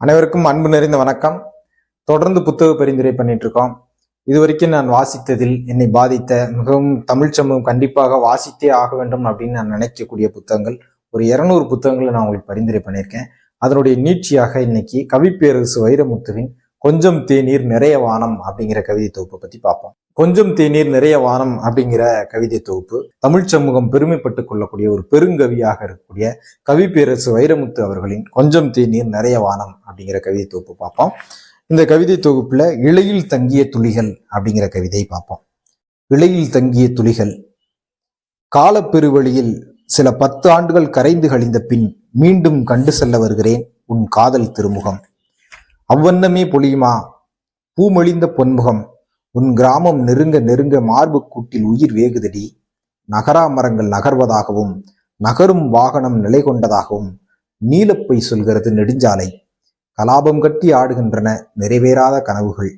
அனைவருக்கும் அன்பு நிறைந்த வணக்கம். தொடர்ந்து புத்தக பரிந்துரை பண்ணிட்டு இருக்கோம் இது வரைக்கும் நான் வாசித்ததில் என்னை பாதித்த மிகவும் தமிழ் சமூகம் கண்டிப்பாக வாசித்தே ஆக வேண்டும் அப்படின்னு நான் நினைக்கக்கூடிய புத்தகங்கள் ஒரு இருநூறு புத்தகங்களை நான் உங்களுக்கு பரிந்துரை பண்ணியிருக்கேன். அதனுடைய நீட்சியாக இன்னைக்கு கவிப்பேரரசு வைரமுத்துவின் கொஞ்சம் தேநீர் நிறைய வானம் அப்படிங்கிற கவிதை தொகுப்பை பத்தி பார்ப்போம். கொஞ்சம் தேநீர் நிறைய வானம் அப்படிங்கிற கவிதை தொகுப்பு தமிழ் சமூகம் பெருமைப்பட்டுக் கொள்ளக்கூடிய ஒரு பெருங்கவியாக இருக்கக்கூடிய கவிப்பேரரசு வைரமுத்து அவர்களின் கொஞ்சம் தேநீர் நிறைய வானம் அப்படிங்கிற கவிதை தொகுப்பு பார்ப்போம். இந்த கவிதை தொகுப்புல இலையில் தங்கிய துளிகள் அப்படிங்கிற கவிதை பார்ப்போம். இலையில் தங்கிய துளிகள். காலப்பெருவழியில் சில பத்து ஆண்டுகள் கரைந்து கழிந்த பின் மீண்டும் கண்டு செல்ல வருகிறேன் உன் காதல் திருமுகம். அவ்வண்ணமே பொழியுமா? பூமொழிந்த பொன்முகம் உன் கிராமம் நெருங்க நெருங்க மார்பு கூட்டில் உயிர் வேகுதடி. நகரா மரங்கள் நகர்வதாகவும் நகரும் வாகனம் நிலை கொண்டதாகவும் நீலப்பை சொல்கிறது நெடுஞ்சாலை. கலாபம் கட்டி ஆடுகின்றன நிறைவேறாத கனவுகள்.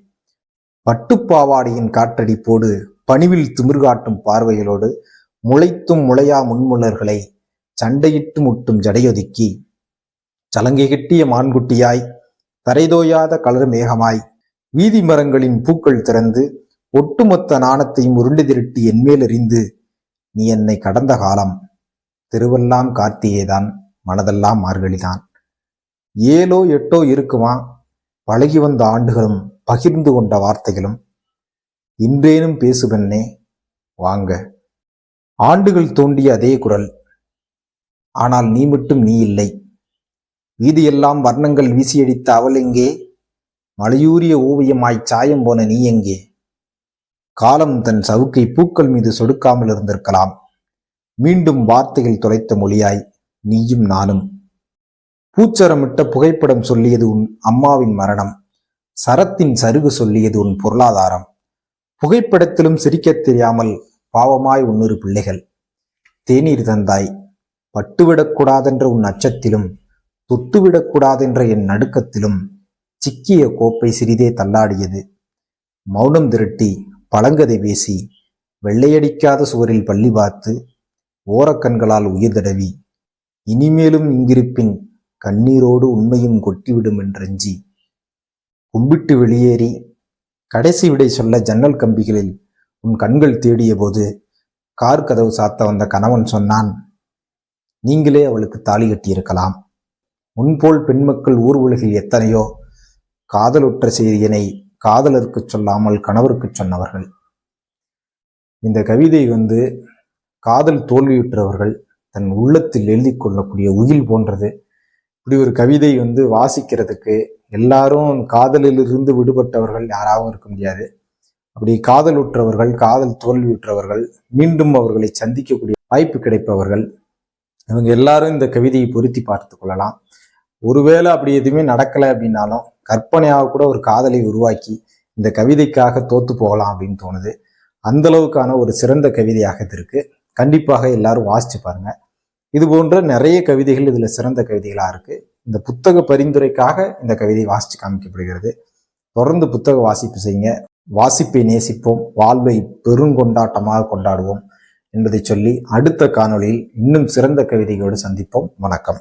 பட்டுப்பாவாடியின் காற்றடிப்போடு பணிவில் திமிர்காட்டும் பார்வைகளோடு முளைத்தும் முளையா முன்முலர்களை சண்டையிட்டு முட்டும் ஜடையொதுக்கி. சலங்கை கட்டிய மான்குட்டியாய் தரைதோயாத கலர் மேகமாய். வீதி மரங்களின் பூக்கள் திறந்து ஒட்டுமொத்த நாணத்தையும் உருண்டு திரட்டி என்மேல் எறிந்து நீ என்னை கடந்த காலம். தெருவெல்லாம் கார்த்தியேதான் மனதெல்லாம் மார்கழிதான். ஏழோ எட்டோ இருக்குமா? பழகி வந்த ஆண்டுகளும் பகிர்ந்து கொண்ட வார்த்தைகளும். இன்றேனும் பேசுபெண்ணே வாங்க. ஆண்டுகள் தோண்டிய அதே குரல். ஆனால் நீ மட்டும் நீ இல்லை. வீதியெல்லாம் வர்ணங்கள் வீசியடித்த அவள் எங்கே? மலையூரிய ஓவியமாய் சாயம் போன நீ எங்கே? காலம் தன் சவுக்கை பூக்கள் மீது சொடுக்காமல் இருந்திருக்கலாம். மீண்டும் வார்த்தைகள் தொலைத்த மொழியாய் நீயும் நானும். பூச்சரமிட்ட புகைப்படம் சொல்லியது உன் அம்மாவின் மரணம். சரத்தின் சருகு சொல்லியது உன் பொருளாதாரம். புகைப்படத்திலும் சிரிக்கத் தெரியாமல் பாவமாய் உன்னொரு பிள்ளைகள். தேநீர் தந்தாய். பட்டுவிடக்கூடாதென்ற உன் அச்சத்திலும் தொட்டுவிடக்கூடாதென்ற என் நடுக்கத்திலும் சிக்கிய கோப்பை சிறிதே தள்ளாடியது. மௌனம் திரட்டி பழங்கதை பேசி வெள்ளையடிக்காத சுவரில் பள்ளி பார்த்து ஓரக்கண்களால் உயிர் தடவி இனிமேலும் இங்கிருப்பின் கண்ணீரோடு உண்மையும் கொட்டிவிடும் என்றெஞ்சி கும்பிட்டு வெளியேறி கடைசி விடை சொல்ல ஜன்னல் கம்பிகளில் உன் கண்கள் தேடிய போது கார் கதவு சாத்த வந்த கணவன் சொன்னான் நீங்களே அவளுக்கு தாலி கட்டியிருக்கலாம். முன்போல் பெண்மக்கள் ஊர் உலகில் எத்தனையோ காதலுற்ற செய்தியினை காதலருக்கு சொல்லாமல் கணவருக்கு சொன்னவர்கள். இந்த கவிதை வந்து காதல் தோல்வியுற்றவர்கள் தன் உள்ளத்தில் எழுதி கொள்ளக்கூடிய உயில் போன்றது. இப்படி ஒரு கவிதை வந்து வாசிக்கிறதுக்கு எல்லாரும் காதலிலிருந்து விடுபட்டவர்கள் யாராகவும் இருக்க முடியாது. அப்படி காதலுற்றவர்கள் காதல் தோல்வியுற்றவர்கள் மீண்டும் அவர்களை சந்திக்கக்கூடிய வாய்ப்பு கிடைப்பவர்கள். இவங்க எல்லாரும் இந்த கவிதையை பொருத்தி பார்த்து கொள்ளலாம். ஒருவேளை அப்படி எதுவுமே நடக்கலை அப்படின்னாலும் கற்பனையாக கூட ஒரு காதலை உருவாக்கி இந்த கவிதைக்காக தோத்து போகலாம் அப்படின்னு தோணுது. அந்த அளவுக்கான ஒரு சிறந்த கவிதையாக இது இருக்கு. கண்டிப்பாக எல்லாரும் வாசிச்சு பாருங்க. இது போன்ற நிறைய கவிதைகள் இதுல சிறந்த கவிதைகளா இருக்கு. இந்த புத்தக பரிந்துரைக்காக இந்த கவிதை வாசிச்சு காமிக்கப்படுகிறது. தொடர்ந்து புத்தக வாசிப்பு செய்யுங்க. வாசிப்பை நேசிப்போம். வாழ்வை பெருங்கொண்டாட்டமாக கொண்டாடுவோம். என்பதை சொல்லி அடுத்த காணொளியில் இன்னும் சிறந்த கவிதைகளோடு சந்திப்போம். வணக்கம்.